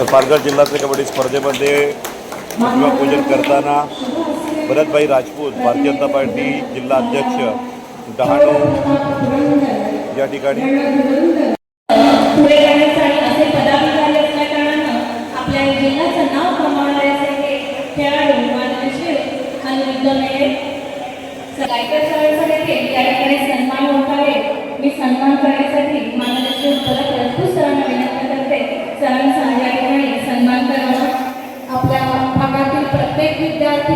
तर पालघर जिल्ह्यातल्या कबड्डी स्पर्धेमध्ये पूजन करताना भरतभाई राजपूत भारतीय जनता पार्टी जिल्हा अध्यक्ष डहाणू या ठिकाणी. पुढे जाण्यासाठी असे विद्यार्थी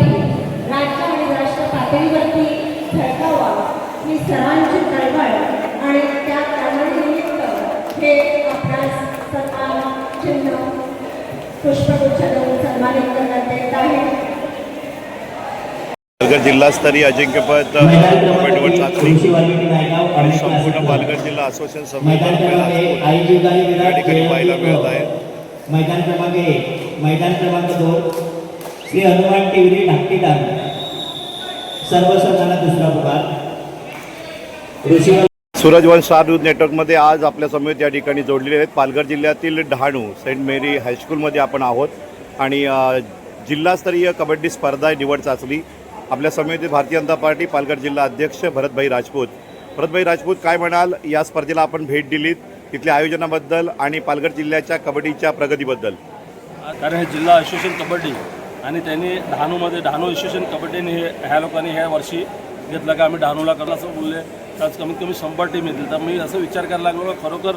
राज्य आणि राष्ट्र पातळीवरती झळकावा ही सरांची चळवळ आणि त्या चळवळीनिमित्त हे आपणास सन्मान चिन्ह पुष्पगुच्छ देऊन सन्मानित करण्यात येत आहे. पालघर जिल्हास्तरीय अजिंक्यपद चाचणी. आणि संपूर्ण पालघर जिल्हा असोसिएशन जीवदानी या विराट ठिकाणी पाहायला मिळत. आहे. मैदान क्रमांक एक मैदान क्रमांक दोन श्री हनुमान टिवरी धाकटी सर्व संघांना दुसरा पुकार. Rishi Suraj one star news नेटवर्कमध्ये आज आपल्या समेत या ठिकाणी जोडलेले आहेत. पालघर जिल्ह्यातील डहाणू सेंट मेरी हायस्कूलमध्ये आपण आहोत. आणि जिल्हास्तरीय कबड्डी स्पर्धा आहे निवड चाचणी. आपल्या समेत भारतीय जनता पार्टी पालघर जिल्हा अध्यक्ष भरतभाई राजपूत. भरतभाई राजपूत काय म्हणाल? या स्पर्धेला आपण भेट दिलीत. तिथल्या आयोजनाबद्दल आणि पालघर जिल्ह्याच्या कबड्डीच्या प्रगतीबद्दल. कारण हे जिल्हा असोसिएशन कबड्डी. आणि त्यांनी डहाणूमध्ये डहाणू असोसिएशन कबड्डीने हे ह्या लोकांनी ह्या वर्षी घेतलं का आम्ही डहाणूला करलं असं बोलले. त्याच आज कमीत कमी शंभर टीम येतील. तर मी असं विचार करायला लागलो का खरोखर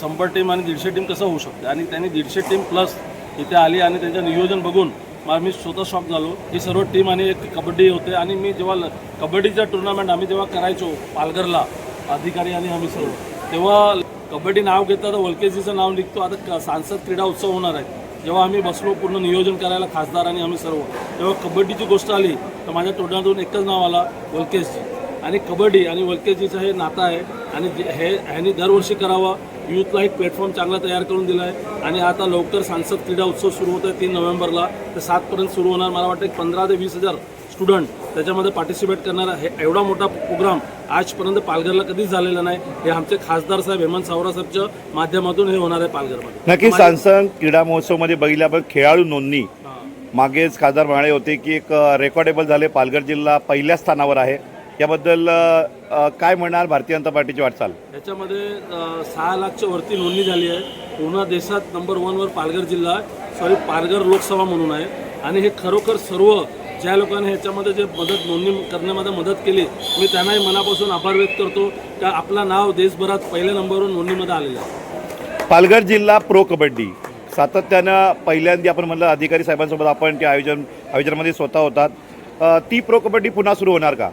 शंभर टीम आणि दीडशे टीम कसं होऊ शकते? आणि त्यांनी दीडशे टीम प्लस इथे आली आणि त्यांचं नियोजन बघून मला मी स्वतः शॉक झालो. ही सर्व टीम आणि एक कबड्डी होते. आणि मी जेव्हा ल- कबड्डीचा टुर्नामेंट आम्ही जेव्हा करायचो पालघरला अधिकारी आणि आम्ही सर्व तेव्हा कबड्डी नाव घेतं तर वलकेजीचं नाव निघतो. आता सांसद क्रीडा उत्सव होणार आहे. जेव्हा आम्ही बसलो पूर्ण नियोजन करायला खासदार आणि आम्ही सर्व तेव्हा कबड्डीची गोष्ट आली तर माझ्या तोंडातून एकच नाव आला वल्केशजी. आणि कबड्डी आणि वल्केशजीचं हे नातं आहे आणि जे- हे ह्यांनी दरवर्षी करावं यूथला एक प्लॅटफॉर्म चांगला तयार करून दिला आहे आणि आता लवकर सांसद क्रीडा उत्सव सुरू होत आहे तीन नोव्हेंबरला तर सातपर्यंत सुरू होणार मला वाटतं एक पंधरा ते वीस हजार स्टुडंट त्याच्यामध्ये पार्टिसिपेट करणारा हे एवढा मोठा प्रोग्राम आजपर्यंत पालघरला कधीच झालेला नाही. हे आमचे खासदार साहेब हेमंत सावरा साहेबच्या माध्यमातून हे होणार आहे पालघरमध्ये. नक्कीच सांसद क्रीडा महोत्सवमध्ये बघितलं आपण खेळाडू नोंदणी. मागेच खासदार म्हणाले होते की एक रेकॉर्डेबल झाले. पालघर जिल्हा पहिल्या स्थानावर आहे. याबद्दल काय म्हणाल भारतीय जनता पार्टीची वाटचाल? याच्यामध्ये सहा लाखच्या वरती नोंदणी झाली आहे. पूर्ण देशात नंबर वनवर पालघर जिल्हा सॉरी पालघर लोकसभा म्हणून आहे. आणि हे खरोखर सर्व ज्या लोकांनी ह्याच्यामध्ये जे मदत नोंदणी करण्यामध्ये मदत केली मी त्यांनाही मनापासून आभार व्यक्त करतो. का आपलं नाव देशभरात पहिल्या नंबरवर नोंदणीमध्ये आलेलं आहे. पालघर जिल्हा प्रो कबड्डी. सातत्यानं पहिल्यांदा आपण म्हणलं अधिकारी साहेबांसोबत आपण त्या आयोजन आयोजनामध्ये स्वतः होतात. ती प्रो कबड्डी पुन्हा सुरू होणार का?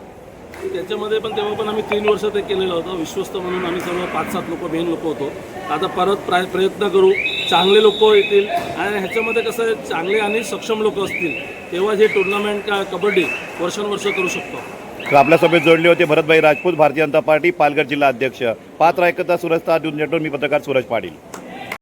त्याच्यामध्ये पण तेव्हा पण आम्ही तीन वर्ष ते केलेलं होतं. विश्वस्त म्हणून आम्ही सर्व पाच सात लोक मेन लोक होतो. आता परत प्राय प्रयत्न करू. चांगले लोक येतील. आणि ह्याच्यामध्ये कसं आहे चांगले आणि सक्षम लोक असतील तेव्हा हे टुर्नामेंट का कबड्डी वर्षानुवर्ष करू शकतो. तर आपल्या सभेत जोडले होते भरतभाई राजपूत भारतीय जनता पार्टी पालघर जिल्हा अध्यक्ष. पात्र ऐकता सुरज न्यूज नेटवर्क मी पत्रकार सुरज पाटील.